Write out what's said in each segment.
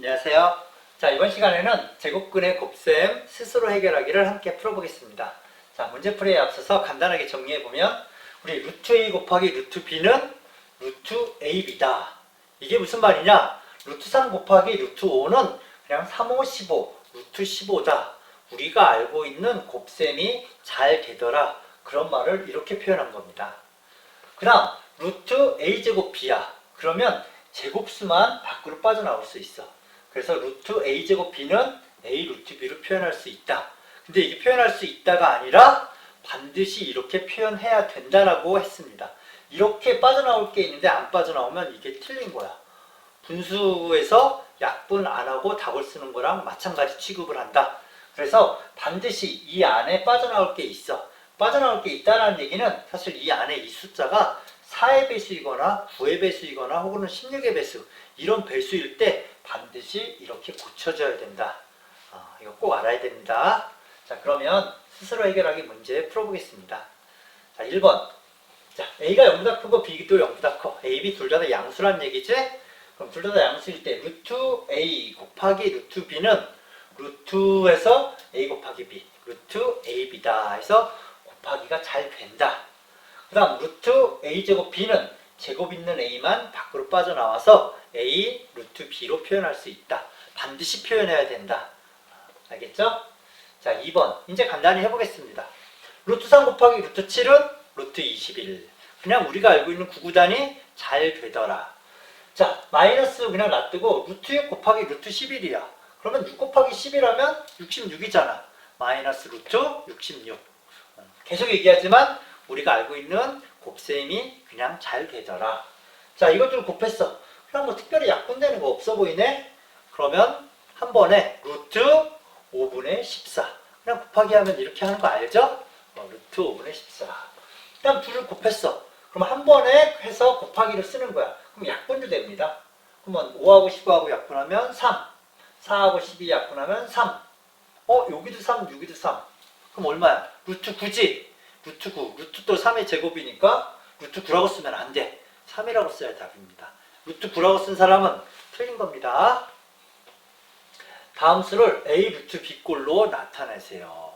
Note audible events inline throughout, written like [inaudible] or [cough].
안녕하세요. 자, 이번 시간에는 제곱근의 곱셈 스스로 해결하기를 함께 풀어보겠습니다. 자, 문제풀이에 앞서서 간단하게 정리해보면 우리 루트 A 곱하기 루트 B는 루트 AB다. 이게 무슨 말이냐? 루트 3 곱하기 루트 5는 그냥 3, 5, 15, 루트 15다. 우리가 알고 있는 곱셈이 잘 되더라. 그런 말을 이렇게 표현한 겁니다. 그 다음 루트 a제곱 b야 그러면 제곱수만 밖으로 빠져나올 수 있어 그래서 루트 a제곱 b는 a 루트 b로 표현할 수 있다. 근데 이게 표현할 수 있다가 아니라 반드시 이렇게 표현해야 된다라고 했습니다. 이렇게 빠져나올 게 있는데 안 빠져나오면 이게 틀린 거야. 분수에서 약분 안 하고 답을 쓰는 거랑 마찬가지 취급을 한다. 그래서 반드시 이 안에 빠져나올 게 있어. 빠져나올 게 있다는 얘기는 사실 이 안에 이 숫자가 4의 배수이거나 9의 배수이거나 혹은 16의 배수 이런 배수일 때 반드시 이렇게 고쳐져야 된다. 아, 이거 꼭 알아야 됩니다. 자 그러면 스스로 해결하기 문제 풀어보겠습니다. 자 1번 자 A가 0보다 크고 B도 0보다 커 A, B 둘 다 다 양수란 얘기지? 그럼 둘 다 다 양수일 때 루트 A 곱하기 루트 B는 루트에서 A 곱하기 B 루트 AB다 해서 곱하기가 잘 된다. 그 다음 루트 a제곱 b는 제곱 있는 a만 밖으로 빠져나와서 a 루트 b로 표현할 수 있다. 반드시 표현해야 된다. 알겠죠? 자 2번 이제 간단히 해보겠습니다. 루트 3 곱하기 루트 7은 루트 21 그냥 우리가 알고 있는 구구단이 잘 되더라. 자 마이너스 그냥 놔두고 루트 6 곱하기 루트 11이야. 그러면 6 곱하기 11하면 66이잖아. 마이너스 루트 66 계속 얘기하지만 우리가 알고 있는 곱셈이 그냥 잘 되더라. 자, 이것들 곱했어. 그냥 뭐 특별히 약분되는 거 없어 보이네? 그러면 한 번에 루트 5분의 14. 그냥 곱하기 하면 이렇게 하는 거 알죠? 어, 루트 5분의 14. 그냥 둘을 곱했어. 그럼 한 번에 해서 곱하기를 쓰는 거야. 그럼 약분도 됩니다. 그러면 5하고 15하고 약분하면 3. 4하고 12 약분하면 3. 어, 여기도 3, 여기도 3. 그럼 얼마야? 루트 9지? 루트 9. 루트 또 3의 제곱이니까 루트 9라고 쓰면 안 돼. 3이라고 써야 답입니다. 루트 9라고 쓴 사람은 틀린 겁니다. 다음 수를 A 루트 B꼴로 나타내세요.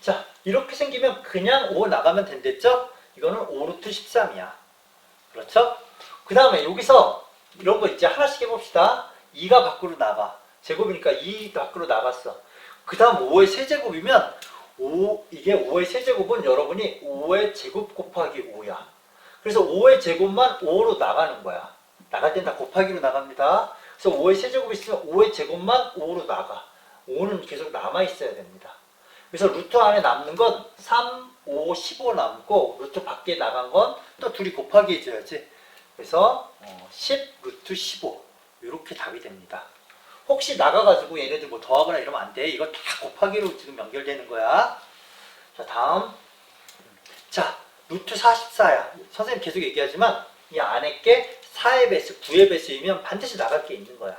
자, 이렇게 생기면 그냥 5 나가면 된댔죠? 이거는 5 루트 13이야. 그렇죠? 그 다음에 여기서 이런 거 이제 하나씩 해봅시다. 2가 밖으로 나가. 제곱이니까 2 밖으로 나갔어. 그 다음 5의 세제곱이면 5, 이게 5의 세제곱은 여러분이 5의 제곱 곱하기 5야. 그래서 5의 제곱만 5로 나가는 거야. 나갈 땐 다 곱하기로 나갑니다. 그래서 5의 세제곱이 있으면 5의 제곱만 5로 나가. 5는 계속 남아 있어야 됩니다. 그래서 루트 안에 남는 건 3, 5, 15 남고 루트 밖에 나간 건 또 둘이 곱하기 해줘야지. 그래서 어, 10 루트 15 이렇게 답이 됩니다. 혹시 나가가지고 얘네들 뭐 더하거나 이러면 안 돼. 이거 다 곱하기로 지금 연결되는 거야. 자, 다음. 자, 루트 44야. 선생님 계속 얘기하지만 이 안에 게 4의 배수, 9의 배수이면 반드시 나갈 게 있는 거야.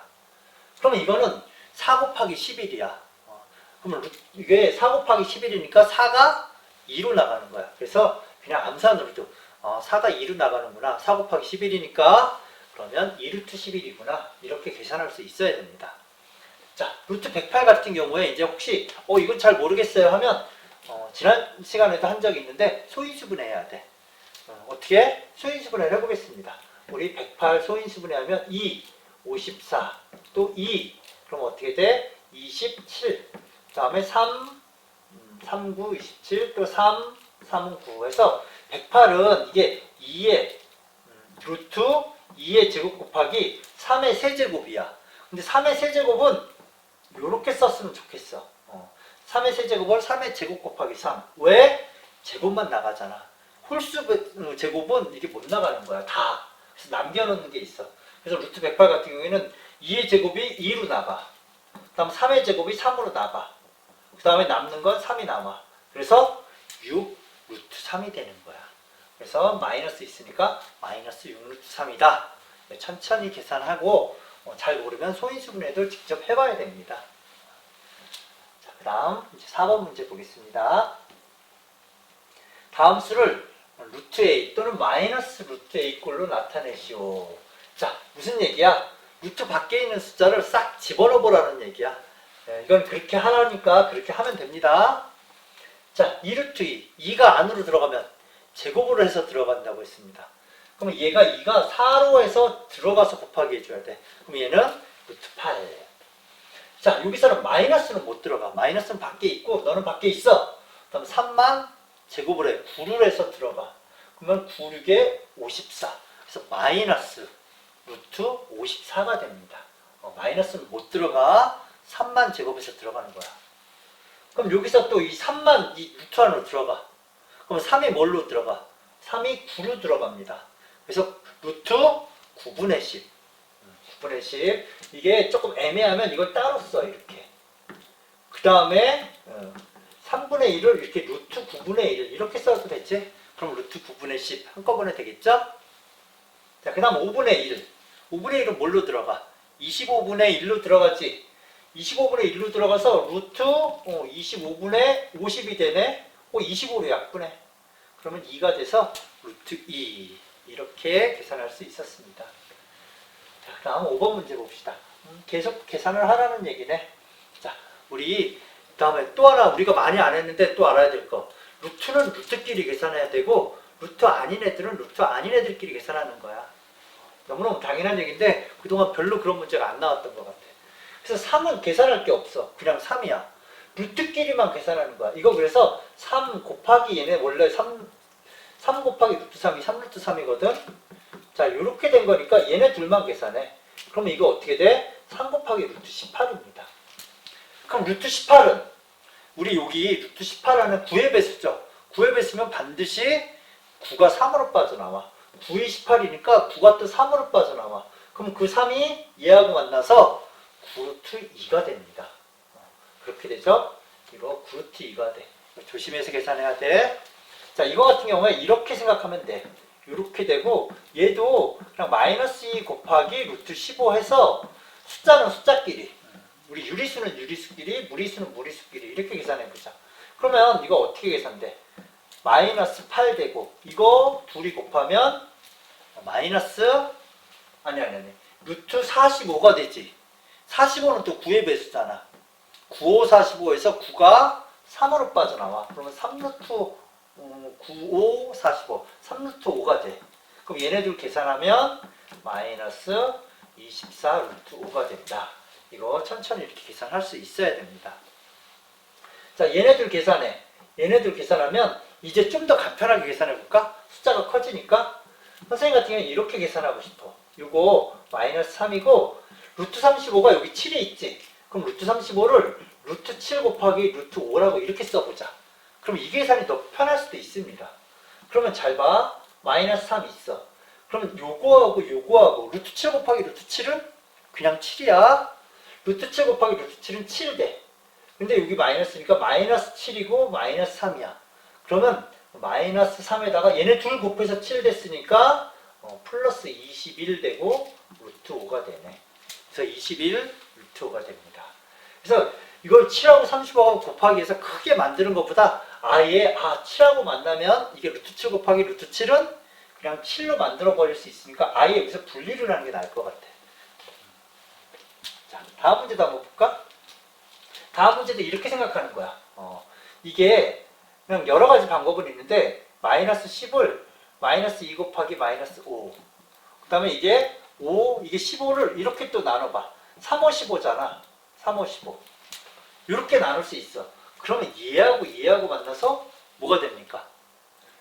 그러면 이거는 4 곱하기 11이야. 어, 그러면 루- 이게 4 곱하기 11이니까 4가 2로 나가는 거야. 그래서 그냥 암산으로 도 어, 4가 2로 나가는구나. 4 곱하기 11이니까 그러면 2루트 11이구나. 이렇게 계산할 수 있어야 됩니다. 자, 루트 108 같은 경우에 이제 혹시 어 이건 잘 모르겠어요 하면 어, 지난 시간에도 한 적이 있는데 소인수분해해야 돼. 어, 어떻게 소인수분해를 해보겠습니다. 우리 108 소인수분해하면 2, 54, 또 2, 그럼 어떻게 돼? 27. 그 다음에 3, 음, 3, 9, 27, 또 3, 3, 9 해서 108은 이게 2의 음, 루트 2의 제곱 곱하기 3의 세제곱이야. 근데 3의 세제곱은 이렇게 썼으면 좋겠어. 어. 3의 세제곱을 3의 제곱 곱하기 3. 왜? 제곱만 나가잖아. 홀수 배- 제곱은 이게 못 나가는 거야. 다. 그래서 남겨놓는 게 있어. 그래서 루트 108 같은 경우에는 2의 제곱이 2로 나가. 그 다음 3의 제곱이 3으로 나가. 그 다음에 남는 건 3이 남아. 그래서 6 루트 3이 되는 거야. 그래서 마이너스 있으니까 마이너스 6 루트 3이다. 천천히 계산하고 어, 잘 모르면 소인수분해도 직접 해봐야 됩니다. 자, 그 다음 이제 4번 문제 보겠습니다. 다음 수를 루트 A 또는 마이너스 루트 A 꼴로 나타내시오. 자, 무슨 얘기야? 루트 밖에 있는 숫자를 싹 집어넣어 보라는 얘기야. 예, 이건 그렇게 하라니까 그렇게 하면 됩니다. 자, 2루트 2. 2가 안으로 들어가면 제곱으로 해서 들어간다고 했습니다. 그럼 얘가 2가 4로 해서 들어가서 곱하기 해줘야 돼. 그럼 얘는 루트 8. 자, 여기서는 마이너스는 못 들어가. 마이너스는 밖에 있고 너는 밖에 있어. 그럼 3만 제곱을 해. 9를 해서 들어가. 그러면 9, 6에 54. 그래서 마이너스 루트 54가 됩니다. 어, 마이너스는 못 들어가. 3만 제곱에서 들어가는 거야. 그럼 여기서 또 이 3만 이 루트 안으로 들어가. 그럼 3이 뭘로 들어가? 3이 9로 들어갑니다. 그래서 루트 9분의 10. 9분의 10. 이게 조금 애매하면 이걸 따로 써, 이렇게. 그 다음에, 3분의 1을 이렇게 루트 9분의 1을 이렇게 써도 되지? 그럼 루트 9분의 10 한꺼번에 되겠죠? 자, 그 다음 5분의 1. 5분의 1은 뭘로 들어가? 25분의 1로 들어가지. 25분의 1로 들어가서 루트 어, 25분의 50이 되네. 어, 25로 약분해. 그러면 2가 돼서 루트 2. 이렇게 계산할 수 있었습니다. 자, 그 다음 5번 문제 봅시다. 음, 계속 계산을 하라는 얘기네. 자, 우리 다음에 또 하나 우리가 많이 안 했는데 또 알아야 될 거. 루트는 루트끼리 계산해야 되고 루트 아닌 애들은 루트 아닌 애들끼리 계산하는 거야. 너무너무 당연한 얘기인데 그동안 별로 그런 문제가 안 나왔던 것 같아. 그래서 3은 계산할 게 없어. 그냥 3이야. 루트끼리만 계산하는 거야. 이거 그래서 3 곱하기 얘네 원래 3, 3 곱하기 루트 3이 3 루트 3이거든. 자, 이렇게 된 거니까 얘네 둘만 계산해. 그러면 이거 어떻게 돼? 3 곱하기 루트 18입니다. 그럼 루트 18은 우리 여기 루트 18하는 9의 배수죠. 9의 배수면 반드시 9가 3으로 빠져나와. 9이 18이니까 9가 또 3으로 빠져나와. 그럼 그 3이 얘하고 만나서 9루트 2가 됩니다. 어, 그렇게 되죠? 이거 9루트 2가 돼. 조심해서 계산해야 돼. 자, 이거 같은 경우에 이렇게 생각하면 돼. 이렇게 되고 얘도 그냥 마이너스 2 곱하기 루트 15 해서 숫자는 숫자끼리 우리 유리수는 유리수끼리 무리수는 무리수끼리 이렇게 계산해 보자. 그러면 이거 어떻게 계산돼? 마이너스 8 되고 이거 둘이 곱하면 마이너스 아니 아니 아니 루트 45가 되지. 45는 또 9의 배수잖아. 95, 45에서 9가 3으로 빠져나와. 그러면 3루트 음, 95, 45, 3루트 5가 돼. 그럼 얘네들 계산하면 마이너스 24 루트 5가 된다. 이거 천천히 이렇게 계산할 수 있어야 됩니다. 자, 얘네들 계산해. 얘네들 계산하면 이제 좀 더 간편하게 계산해 볼까? 숫자가 커지니까 선생님 같은 경우는 이렇게 계산하고 싶어. 요거 마이너스 3이고 루트 35가 여기 7에 있지. 그럼 루트 35를 루트 7 곱하기 루트 5라고 이렇게 써보자. 그럼 이 계산이 더 편할 수도 있습니다. 그러면 잘 봐. 마이너스 3 있어. 그러면 요거하고 요거하고 루트 7 곱하기 루트 7은 그냥 7이야. 루트 7 곱하기 루트 7은 7돼. 근데 여기 마이너스니까 마이너스 7이고 마이너스 3이야. 그러면 마이너스 3에다가 얘네 둘 곱해서 7 됐으니까 어, 플러스 21 되고 루트 5가 되네. 그래서 21 루트 5가 됩니다. 그래서 이걸 7하고 35하고 곱하기 해서 크게 만드는 것보다 아예 아 7하고 만나면 이게 루트 7 곱하기 루트 7은 그냥 7로 만들어 버릴 수 있으니까 아예 여기서 분리를 하는 게 나을 것 같아. 자, 다음 문제도 한번 볼까? 다음 문제도 이렇게 생각하는 거야. 어, 이게 그냥 여러 가지 방법은 있는데 마이너스 10을 마이너스 2 곱하기 마이너스 5. 그 다음에 이게 5, 이게 15를 이렇게 또 나눠봐. 3, 5, 15잖아. 3, 5, 15. 이렇게 나눌 수 있어. 그러면 얘하고 얘하고 만나서 뭐가 됩니까?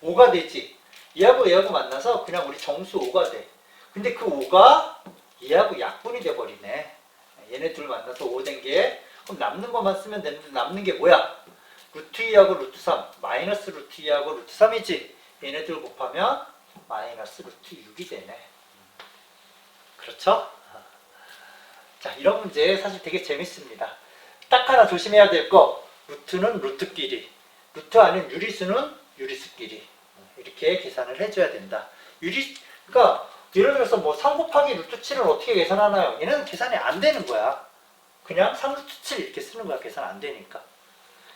5가 되지. 얘하고 얘하고 만나서 그냥 우리 정수 5가 돼. 근데 그 5가 얘하고 약분이 돼버리네. 얘네 둘 만나서 5 된 게. 그럼 남는 것만 쓰면 되는데 남는 게 뭐야? 루트 2하고 루트 3. 마이너스 루트 2하고 루트 3이지. 얘네들 곱하면 마이너스 루트 6이 되네. 그렇죠? 자, 이런 문제 사실 되게 재밌습니다. 딱 하나 조심해야 될 거. 루트는 루트끼리. 루트 아닌 유리수는 유리수끼리. 이렇게 계산을 해줘야 된다. 유리, 그러니까 예를 들어서 뭐 3 곱하기 루트 7은 어떻게 계산하나요? 얘는 계산이 안 되는 거야. 그냥 3 루트 7 이렇게 쓰는 거야. 계산 안 되니까.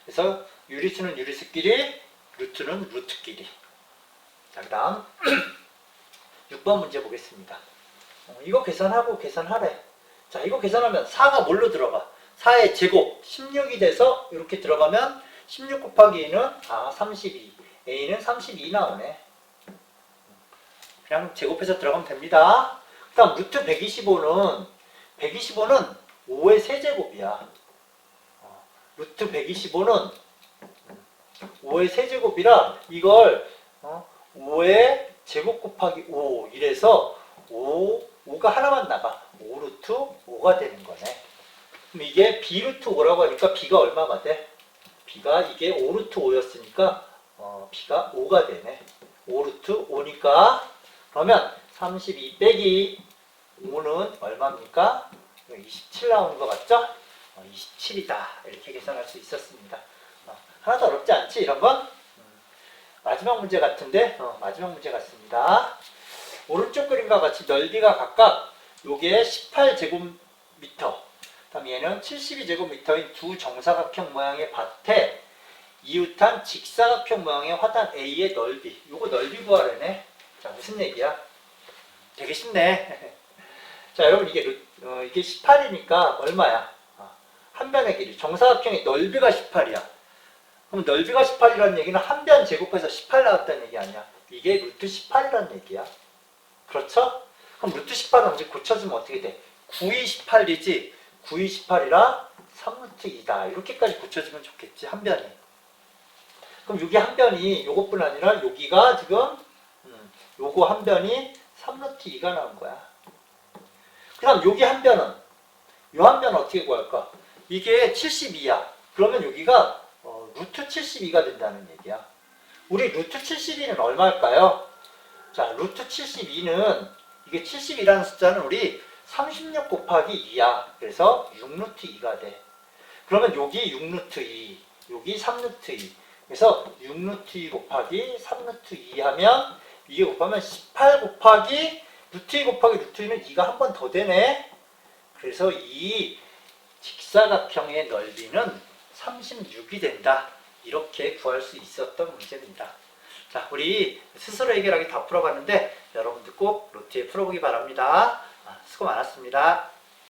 그래서 유리수는 유리수끼리, 루트는 루트끼리. 자, 그 다음 6번 문제 보겠습니다. 어, 이거 계산하고 계산하래. 자, 이거 계산하면 4가 뭘로 들어가? 4의 제곱 16이 돼서 이렇게 들어가면 16 곱하기 2는 아, 32. a는 32 나오네. 그냥 제곱해서 들어가면 됩니다. 그 다음 루트 125는 125는 5의 세제곱이야. 어, 루트 125는 5의 세제곱이라 이걸 어, 5의 제곱 곱하기 5 이래서 5, 5가 하나만 나가 5루트 5가 되는 거네. 그럼 이게 b루트 5라고 하니까 b가 얼마가 돼? b가 이게 5루트 5였으니까 어, b가 5가 되네. 5루트 5니까 그러면 32 빼기 5는 얼마입니까? 27 나오는 것 같죠? 어, 27이다. 이렇게 계산할 수 있었습니다. 어, 하나도 어렵지 않지? 이런 건? 음, 마지막 문제 같은데? 어, 마지막 문제 같습니다. 오른쪽 그림과 같이 넓이가 각각 요게 18제곱미터 다음 얘는 72제곱미터인 두 정사각형 모양의 밭에 이웃한 직사각형 모양의 화단 A의 넓이 요거 넓이 구하래네 자 무슨 얘기야? 되게 쉽네 [laughs] 자 여러분 이게 루- 어, 이게 18이니까 얼마야? 어, 한 변의 길이 정사각형의 넓이가 18이야 그럼 넓이가 18이라는 얘기는 한 변 제곱해서 18 나왔다는 얘기 아니야 이게 루트 18이라는 얘기야 그렇죠? 그럼 루트 18은 이제 고쳐주면 어떻게 돼? 9이 18이지 9이 18이라 3루트 2다. 이렇게까지 고쳐주면 좋겠지 한 변이. 그럼 여기 한 변이 요것뿐 아니라 여기가 지금 음, 요거 한 변이 3루트 2가 나온 거야. 그 다음 여기 한 변은 요 한 변은 어떻게 구할까? 이게 72야. 그러면 여기가 어, 루트 72가 된다는 얘기야. 우리 루트 72는 얼마일까요? 자, 루트 72는 이게 70이라는 숫자는 우리 36 곱하기 2야. 그래서 6루트 2가 돼. 그러면 여기 6루트 2, 여기 3루트 2. 그래서 6루트 2 곱하기 3루트 2 하면 이게 곱하면 18 곱하기 루트 2 곱하기 루트 2는 2가 한 번 더 되네. 그래서 이 직사각형의 넓이는 36이 된다. 이렇게 구할 수 있었던 문제입니다. 자, 우리 스스로 해결하기 다 풀어봤는데 여러분들 꼭 노트에 풀어보기 바랍니다. 아, 수고 많았습니다.